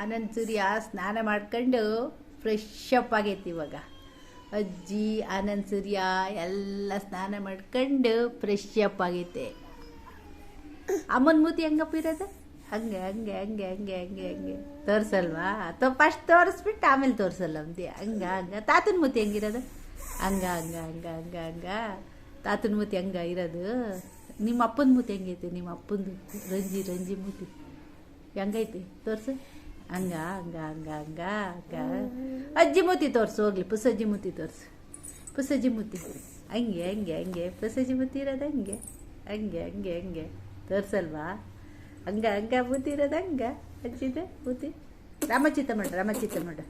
ಆನಂದ್ ಸೂರ್ಯ ಸ್ನಾನ ಮಾಡ್ಕೊಂಡು fresh up ಆಗೈತಿ ಇವಾಗ. ಅಜ್ಜಿ, ಆನಂದ್ ಸೂರ್ಯ ಎಲ್ಲ ಸ್ನಾನ ಮಾಡ್ಕೊಂಡು ಫ್ರೆಶ್ ಅಪ್ ಆಗೈತೆ. ಅಮ್ಮನ ಮೂತಿ ಹೆಂಗಪ್ಪ ಇರೋದು? ಹಂಗೆ ಹಂಗೆ ಹಂಗೆ ಹಂಗೆ ಹಂಗೆ ಹಂಗೆ. ತೋರಿಸಲ್ವಾ? ಅಥವಾ ಫಸ್ಟ್ ತೋರಿಸ್ಬಿಟ್ಟು ಆಮೇಲೆ ತೋರಿಸಲ್ಲ ಅಂತಿ ಹಂಗ ಹಂಗ. ತಾತನ ಮೂತಿ ಹೆಂಗಿರೋದು ಹಂಗ ಹಂಗ ಹಂಗ ಹಂಗ ಹಂಗ. ತಾತನ ಮೂತಿ ಹಂಗ ಇರೋದು. ನಿಮ್ಮ ಅಪ್ಪನ ಮೂತಿ ಹೆಂಗೈತೆ? ನಿಮ್ಮ ಅಪ್ಪಂದು ರಂಜಿ ರಂಜಿ ಮೂತಿ. ಹೆಂಗೈತಿ? ತೋರ್ಸು. ಹಂಗ ಹಂಗ ಹಂಗ ಹಂಗ ಹಂಗ. ಅಜ್ಜಿ ಮೂತಿ ತೋರ್ಸು, ಹೋಗ್ಲಿ, ಪುಸಜ್ಜಿ ಮೂತಿ ತೋರ್ಸು. ಪುಸಜ್ಜಿ ಮೂತಿ ಹಂಗೆ ಹಂಗೆ ಹಂಗೆ, ಪುಸಜ್ಜಿ ಮೂತಿ ಇರೋದು ಹಂಗೆ. ಹಂಗೆ ಹಂಗೆ ಹಂಗೆ. ತೋರ್ಸಲ್ವಾ? ಹಂಗ ಹಂಗ ಮೂತಿ ಇರೋದು ಹಂಗ. ಅಜ್ಜಿದ ಮೂತಿ ರಾಮಚಿತ್ತ ಮಾಡು ರಾಮಚಿತ್ತ ಮಾಡು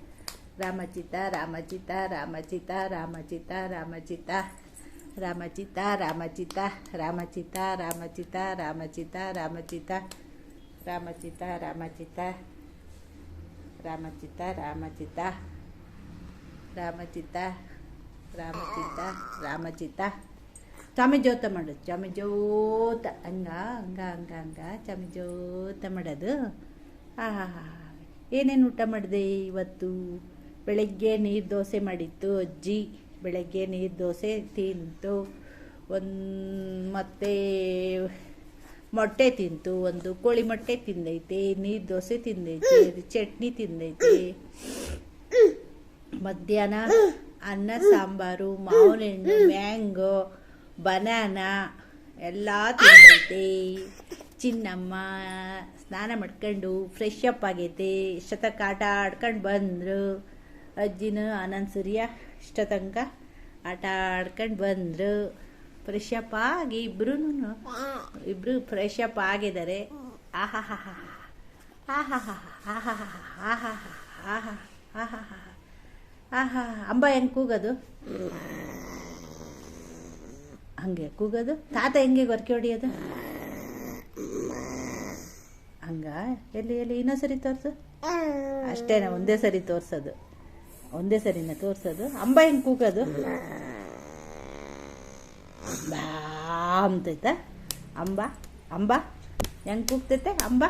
ರಾಮಚಿತ್ತ ರಾಮಚಿತ್ತ ರಾಮಚಿತ್ತ ರಾಮಚಿತ್ತ. ರಾಮಚಿತ್ತ ರಾಮಚಿತ್ತ ರಾಮಚಿತ್ತ ರಾಮಚಿತ್ತ ರಾಮಚಿತ್ತ ರಾಮಚಿತ್ತ. ರಾಮಚಿತ್ತ ರಾಮಚಿತ್ತ ರಾಮಚಿತ್ತ. ರಾಮಚಿತ್ತ ರಾಮಚಿತ್ತ ರಾಮಚಿತ್ತ ರಾಮಚಿತ್ತ ರಾಮಚಿತ್ತ. ಚಾಮಿ ಜ್ಯೋತ ಮಾಡು ಚಾಮಿ ಜ್ಯೋತ ಹಂಗ ಹಂಗ ಹಂಗ ಹಂಗ ಚಾಮಿ ಜ್ಯೋತ ಮಾಡೋದು ಹಾಂ ಹಾಂ ಹಾಂ. ಏನೇನು ಊಟ ಮಾಡಿದೆ ಇವತ್ತು? ಬೆಳಗ್ಗೆ ನೀರು ದೋಸೆ ಮಾಡಿತ್ತು ಅಜ್ಜಿ. ಬೆಳಗ್ಗೆ ನೀರು ದೋಸೆ ತಿಂತು. ಒಂದು ಮತ್ತೆ ಮೊಟ್ಟೆ ತಿಂತು ಒಂದು ಕೋಳಿ ಮೊಟ್ಟೆ ತಿಂದೈತೆ ನೀರು ದೋಸೆ ತಿಂದೈತೆ ಚಟ್ನಿ ತಿಂದೈತೆ. ಮಧ್ಯಾಹ್ನ ಅನ್ನ ಸಾಂಬಾರು ಮಾವಿನ ಹಣ್ಣು ಮ್ಯಾಂಗೋ ಬನಾನ ಎಲ್ಲ ತಿಂದೈತೆ. ಚಿನ್ನಮ್ಮ ಸ್ನಾನ ಮಾಡ್ಕೊಂಡು ಫ್ರೆಶ್ ಅಪ್ ಆಗೈತೆ. ಇಷ್ಟೊತ್ತಕ್ಕೆ ಆಟ ಆಡ್ಕೊಂಡು ಬಂದರು. ಅಜ್ಜಿನ ಆನಂದ್ ಸೂರ್ಯ ಇಷ್ಟ ತನಕ ಆಟ ಆಡ್ಕೊಂಡು ಬಂದರು. ಫ್ರೆಶ್ ಅಪ್ ಆಗಿ ಇಬ್ರು ಇಬ್ರು ಫ್ರೆಶ್ ಅಪ್ ಆಗಿದ್ದಾರೆ ಆಹಾ ಆಹಾ ಆಹಾ ಆಹಾ ಆಹಾ ಅಂಬ ಹೆಂಗೆ ಕೂಗೋದು? ಹಂಗೆ ಕೂಗೋದು? ತಾತ ಹೆಂಗೆ ಗೊರಕೆ ಹೊಡಿಯೋದು? ಹಂಗ? ಎಲ್ಲಿ ಎಲ್ಲಿ? ಇನ್ನೊಂದ್ಸರಿ ತೋರಿಸು. ಅಷ್ಟೇನ, ಒಂದೇ ಸರಿ ತೋರಿಸೋದು. ಒಂದೇ ಸರಿನ ತೋರಿಸೋದು. ಅಂಬ ಹೆಂಗೆ ಕೂಗೋದು? ಬಾ ಅಂತೈತ ಅಂಬ ಅಂಬ. ಹೆಂಗೆ ಕೂಗ್ತೈತೆ? ಅಂಬ.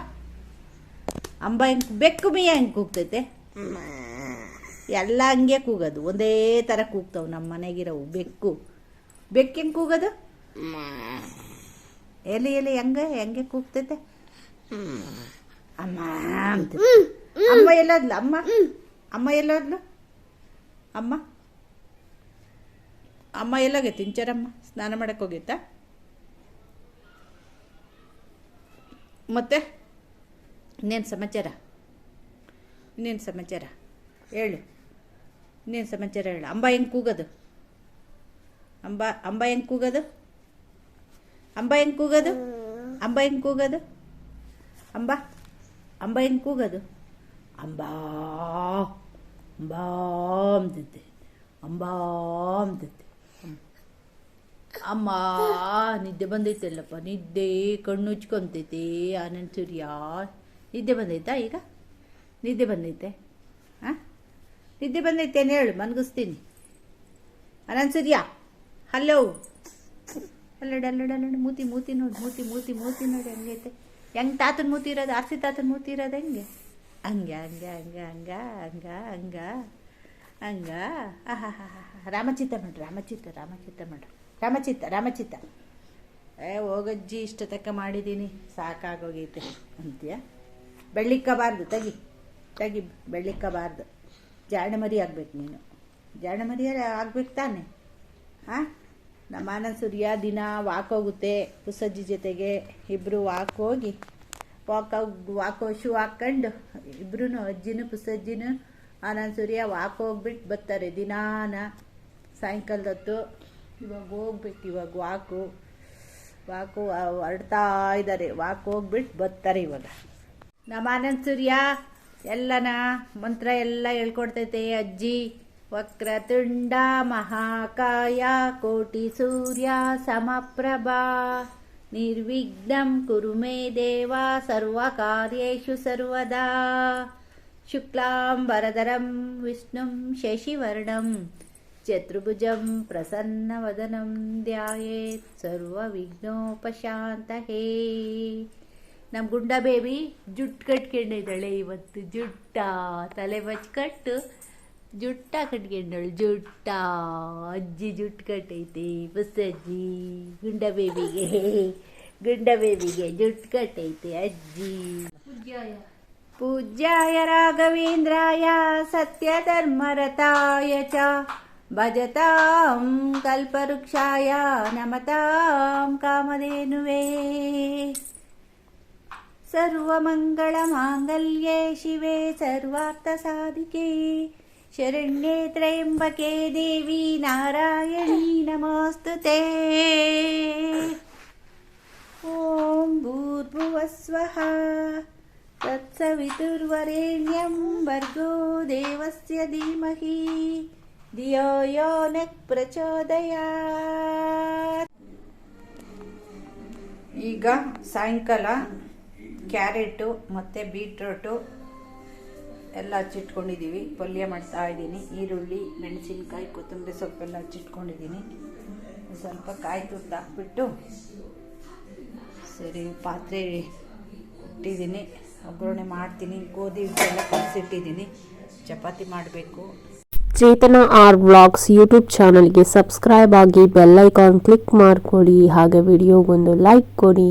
ಅಂಬ ಹೆಂಗೆ ಬೆಕ್ಕು ಮೀಯ ಹೆಂಗೆ ಕೂಗ್ತೈತೆ? ಎಲ್ಲ ಹಂಗೆ ಕೂಗೋದು. ಒಂದೇ ಥರ ಕೂಗ್ತಾವೆ ನಮ್ಮ ಮನೆಗಿರೋವು ಬೆಕ್ಕು. ಬೆಕ್ಕು ಹೆಂಗೆ ಕೂಗೋದು? ಎಲ್ಲಿ ಎಲ್ಲಿ ಹೆಂಗೆ ಹೆಂಗೆ ಕೂಗ್ತೈತೆ? ಅಮ್ಮ ಅಂತ ಅಮ್ಮ ಎಲ್ಲೋದ್ಲು? ಅಮ್ಮ? ಅಮ್ಮ ಎಲ್ಲೋದ್ಲು? ಅಮ್ಮ? ಅಮ್ಮ ಎಲ್ಲಾಗೆ ತಿಂಚಾರಮ್ಮ ಸ್ನಾನ ಮಾಡಕ್ಕೆ ಹೋಗಿತ್ತಾ ಮತ್ತೆ? ಇನ್ನೇನು ಸಮಾಚಾರ? ಇನ್ನೇನು ಸಮಾಚಾರ? ಹೇಳು. ಇನ್ನೇನು ಸಮಾಚಾರ ಹೇಳು? ಅಂಬ ಹೆಂಗೆ ಕೂಗೋದು? ಅಂಬ ಅಂಬ ಹೆಂಗೆ ಕೂಗೋದು? ಅಂಬ ಹೆಂಗೆ ಕೂಗೋದು? ಅಂಬ ಹೆಂಗೆ ಕೂಗೋದು? ಅಂಬ ಅಂಬ ಹೆಂಗೆ ಕೂಗೋದು? ಅಂಬಾ ಅಂಬಾ ಅಂತೈತೆ ಅಂಬಾ ಅಂತೈತೆ ಅಮ್ಮ, ನಿದ್ದೆ ಬಂದೈತಲ್ಲಪ್ಪ, ನಿದ್ದೆ ಕಣ್ಣು ಉಚ್ಕೊಂತೈತಿ ಆನಂದ್ ಸೂರ್ಯ. ನಿದ್ದೆ ಬಂದೈತಾ ಈಗ? ನಿದ್ದೆ ಬಂದೈತೆ. ಹಾಂ ನಿದ್ದೆ ಬಂದೈತೇನು ಹೇಳು, ಮನ್ಗಿಸ್ತೀನಿ. ಆನಂದ್ ಸೂರ್ಯ, ಹಲೋ. ಅಲ್ಲಡ ಅಲ್ಲಡ ಅಲ್ಲಡ, ಮೂತಿ ಮೂತಿ ನೋಡಿ, ಮೂತಿ ಮೂತಿ ಮೂತಿ ನೋಡಿ ಹಂಗೈತೆ ಹೆಂಗೆ ತಾತನ ಮೂತಿ ಇರೋದು, ಆರ್ಸಿ ತಾತನ ಮೂತಿ ಇರೋದು ಹೆಂಗೆ? ಹಂಗೆ ಹಂಗೆ ಹಂಗೆ, ಹಂಗ ಹಂಗ ಹಂಗ. ಹಂಗ? ಆಹಾ ಹಾ ರಾಮಚಿತ್ತ ಮಾಡ್ರಿ, ರಾಮಚಿತ್ತ ರಾಮಚಿತ್ತ ಮಾಡ್ರಿ. ರಾಮಚಿತ್ತ ರಾಮಚಿತ್ತ. ಏ, ಹೋಗಜ್ಜಿ, ಇಷ್ಟ ತಕ್ಕ ಮಾಡಿದ್ದೀನಿ ಸಾಕಾಗೋಗೈತೆ ಅಂತೀಯ? ಬೆಳ್ಳಿಕ್ಕಬಾರ್ದು ತಗಿ. ತಗಿ ಬೆಳ್ಳಿಕ್ಕಬಾರ್ದು ಜಾಣ ಮರಿ ಆಗ್ಬೇಕು ನೀನು. ಜಾಣ ಆಗ್ಬೇಕು ತಾನೆ? ಹಾಂ? ನಮ್ಮ ಆನಂದ್ ಸೂರ್ಯ ದಿನ ವಾಕ್ ಹೋಗುತ್ತೆ ಪುಸಜ್ಜಿ ಜೊತೆಗೆ ಇಬ್ಬರು ವಾಕ್ ಹೋಗಿ ವಾಕ್ ವಾಕ್ ಶೂ ಹಾಕ್ಕೊಂಡು ಇಬ್ಬರೂ ಅಜ್ಜಿನೂ, ಪುಸಜ್ಜಿನೂ ಆನಂದ್ ಸೂರ್ಯ ವಾಕ್ ಹೋಗ್ಬಿಟ್ಟು ಬರ್ತಾರೆ. ದಿನಾನ ಸಾಯಂಕಾಲದ ಹೊತ್ತು ಇವಾಗ ಹೋಗ್ಬೇಕು ಇವಾಗ ವಾಕು ವಾಕು ಹೊರಡ್ತಾ ಇದ್ದಾರೆ ವಾಕ್ ಹೋಗ್ಬಿಟ್ಟು ಬರ್ತಾರೆ ಇವಾಗ. ನಮ್ಮ ಆನಂದ್ ಸೂರ್ಯ, ಎಲ್ಲನ ಮಂತ್ರ ಎಲ್ಲ ಹೇಳ್ಕೊಡ್ತೈತೆ. ಅಜ್ಜಿ, ವಕ್ರತುಂಡ, ಮಹಾಕಾಯ, ಕೋಟಿ ಸೂರ್ಯ, ಸಮಪ್ರಭಾ, ನಿರ್ವಿಘ್ನಂ ಕುರು ಮೇ ದೇವ, ಸರ್ವಕಾರ್ಯೇಷು ಸರ್ವದಾ. ಶುಕ್ಲಾಂಬರಧರಂ, ವಿಷ್ಣುಂ ಶಶಿವರ್ಣಂ, ಚತುರ್ಭುಜಂ ಪ್ರಸನ್ನವದನಂ, ಧ್ಯಾಯೇತ್ ಹೇ ನಮ್ಮ ಗುಂಡ ಬೇಬಿ ಜುಟ್ಟು ಕಟ್ಕೊಂಡಿದ್ದಾಳೆ ಇವತ್ತು, ಜುಟ್ಟ. ತಲೆ ಬಚ್ಕಟ್ಟು ಜುಟ್ಟ ಕಟ್ಕೊಂಡಳು, ಜುಟ್ಟ. ಅಜ್ಜಿ ಜುಟ್ಟು ಕಟ್ಟೈತಿ, ಬಸ್ಸಜ್ಜಿ. ಗುಂಡ ಬೇಬಿಗೆ ಗುಂಡ ಬೇಬಿಗೆ ಜುಟ್ಟು ಕಟ್ಟೈತಿ, ಅಜ್ಜಿ. पूज्याय राघवेन्द्राय सत्यधर्मरताय च भजतां कल्पवृक्षाय नमतां कामधेनुवे सर्वमङ्गलमाङ्गल्ये शिवे सर्वार्थसाधिके शरण्ये त्र्यम्बके देवी नारायणी नमोऽस्तु ते ॐ भूर्भुवस्वः तत्सवितुर्वरेण्यं भर्गो देवस्य धीमहि धियो यो नः प्रचोदयात् ಈಗ ಸಾಯಂಕಾಲ ಕ್ಯಾರೆಟು ಮತ್ತು ಬೀಟ್ರೋಟು ಎಲ್ಲ ಹಚ್ಚಿಟ್ಕೊಂಡಿದ್ದೀವಿ ಪಲ್ಯ ಮಾಡ್ತಾ ಇದ್ದೀನಿ ಈರುಳ್ಳಿ ಮೆಣಸಿನ್ಕಾಯಿ ಕೊತ್ತಂಬರಿ ಸೊಪ್ಪೆಲ್ಲ ಹಚ್ಚಿಟ್ಕೊಂಡಿದ್ದೀನಿ ಸ್ವಲ್ಪ ಕಾಯಿ ತುರ್ದು ಹಾಕ್ಬಿಟ್ಟು ಸರಿ ಪಾತ್ರೆ ಇಟ್ಟಿದ್ದೀನಿ ಒಗ್ಗರಣೆ ಮಾಡ್ತೀನಿ, ಗೋಧಿ ಹಿಟ್ಟೆಲ್ಲ ಕಲಸಿಟ್ಟಿದ್ದೀನಿ. ಚಪಾತಿ ಮಾಡಬೇಕು. ಚೇತನ ಆರ್ ಬ್ಲಾಗ್ಸ್ ಯೂಟ್ಯೂಬ್ ಚಾನಲ್ಗೆ ಸಬ್ಸ್ಕ್ರೈಬ್ ಆಗಿ ಬೆಲ್ಲೈಕಾನ್ ಕ್ಲಿಕ್ ಮಾಡಿಕೊಡಿ. ಹಾಗೆ ವಿಡಿಯೋಗೊಂದು ಲೈಕ್ ಕೊಡಿ.